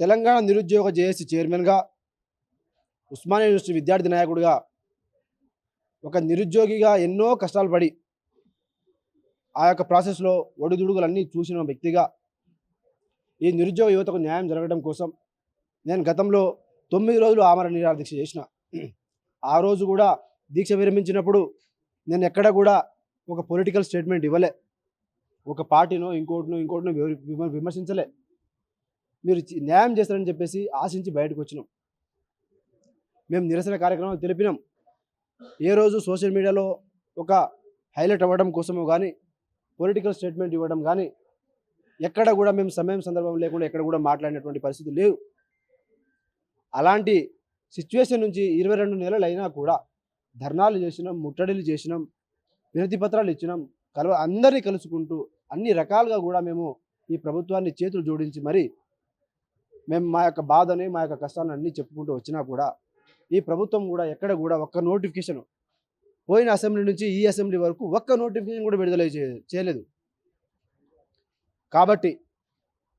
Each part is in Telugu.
తెలంగాణ నిరుద్యోగ జేఏసీ చైర్మన్గా ఉస్మానియా యూనివర్సిటీ విద్యార్థి నాయకుడిగా ఒక నిరుద్యోగిగా ఎన్నో కష్టాలు పడి ఆ యొక్క ప్రాసెస్లో ఒడిదుడుగులన్నీ చూసిన వ్యక్తిగా ఈ నిరుద్యోగ యువతకు న్యాయం జరగడం కోసం నేను గతంలో తొమ్మిది రోజులు ఆమరణ నిరాహార దీక్ష చేసిన. ఆ రోజు కూడా దీక్ష విరమించినప్పుడు నేను ఎక్కడ కూడా ఒక పొలిటికల్ స్టేట్మెంట్ ఇవ్వలే. ఒక పార్టీనో ఇంకోటినో ఇంకోటినో విమ- విమర్శించలే. మీరు న్యాయం చేస్తారని చెప్పేసి ఆశించి బయటకు వచ్చినాం. మేము నిరసన కార్యక్రమాలు తెలిపినాం. ఏ రోజు సోషల్ మీడియాలో ఒక హైలైట్ అవ్వడం కోసమో కానీ పొలిటికల్ స్టేట్మెంట్ ఇవ్వడం కానీ ఎక్కడ కూడా మేము సమయం సందర్భం లేకుండా ఎక్కడ కూడా మాట్లాడినటువంటి పరిస్థితి లేవు. అలాంటి సిచ్యువేషన్ నుంచి ఇరవై రెండు నెలలు అయినా కూడా ధర్నాలు చేసినాం ముట్టడిలు చేసినాం వినతి పత్రాలు ఇచ్చినాం కలవ అందరినీ కలుసుకుంటూ అన్ని రకాలుగా కూడా మేము ఈ ప్రభుత్వాన్ని చేతులు జోడించి మరి మేము మా యొక్క బాధని మా యొక్క కష్టాన్ని అన్నీ చెప్పుకుంటూ వచ్చినా కూడా ఈ ప్రభుత్వం కూడా ఎక్కడ కూడా ఒక్క నోటిఫికేషన్ పోయిన అసెంబ్లీ నుంచి ఈ అసెంబ్లీ వరకు ఒక్క నోటిఫికేషన్ కూడా విడుదల చేయలేదు. కాబట్టి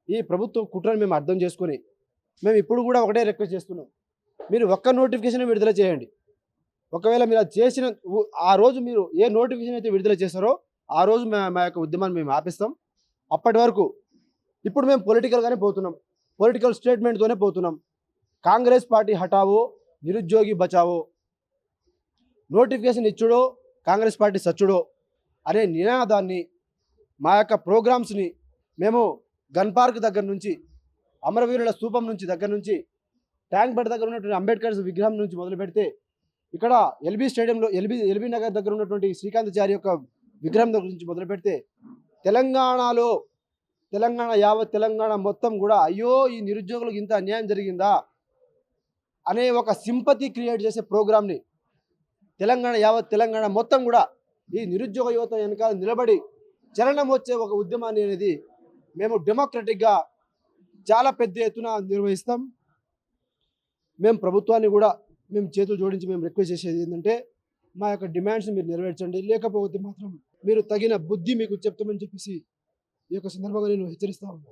ఈ ప్రభుత్వం కుట్రను మేము అర్థం చేసుకొని మేము ఇప్పుడు కూడా ఒకటే రిక్వెస్ట్ చేస్తున్నాం. మీరు ఒక్క నోటిఫికేషన్ విడుదల చేయండి. ఒకవేళ మీరు అది చేసిన ఆ రోజు మీరు ఏ నోటిఫికేషన్ అయితే విడుదల చేస్తారో ఆ రోజు మా మా యొక్క ఉద్యమాన్ని మేము ఆపిస్తాం. అప్పటి వరకు ఇప్పుడు మేము పొలిటికల్గానే పోతున్నాం. పొలిటికల్ స్టేట్మెంట్తోనే పోతున్నాం. కాంగ్రెస్ పార్టీ హటావో నిరుద్యోగి బచావో. నోటిఫికేషన్ ఇచ్చుడో కాంగ్రెస్ పార్టీ సచ్చుడో అనే నినాదాన్ని మా యొక్క ప్రోగ్రామ్స్ని మేము గన్ పార్క్ దగ్గర నుంచి అమరవీరుల స్థూపం నుంచి దగ్గర నుంచి ట్యాంక్ బెడ్ దగ్గర ఉన్నటువంటి అంబేద్కర్ విగ్రహం నుంచి మొదలు పెడితే ఇక్కడ ఎల్బీ స్టేడియంలో ఎల్బీ ఎల్బీ నగర్ దగ్గర ఉన్నటువంటి శ్రీకాంతాచారి యొక్క విగ్రహం దగ్గర నుంచి మొదలు పెడితే తెలంగాణలో తెలంగాణ యావత్ తెలంగాణ మొత్తం కూడా అయ్యో ఈ నిరుద్యోగులకు ఇంత అన్యాయం జరిగిందా? అనే ఒక సింపతి క్రియేట్ చేసే ప్రోగ్రామ్ని తెలంగాణ యావత్ తెలంగాణ మొత్తం కూడా ఈ నిరుద్యోగ యువత వెనకాల నిలబడి చలనం వచ్చే ఒక ఉద్యమాన్ని అనేది మేము డెమోక్రటిక్గా చాలా పెద్ద ఎత్తున నిర్వహిస్తాం. మేము ప్రభుత్వాన్ని కూడా మేము చేతులు జోడించి మేము రిక్వెస్ట్ చేసేది ఏంటంటే మా యొక్క డిమాండ్స్ మీరు నెరవేర్చండి. లేకపోతే మాత్రం మీరు తగిన బుద్ధి మీకు చెప్తామని చెప్పేసి yo que soy Nervo Galilu, y ustedes están.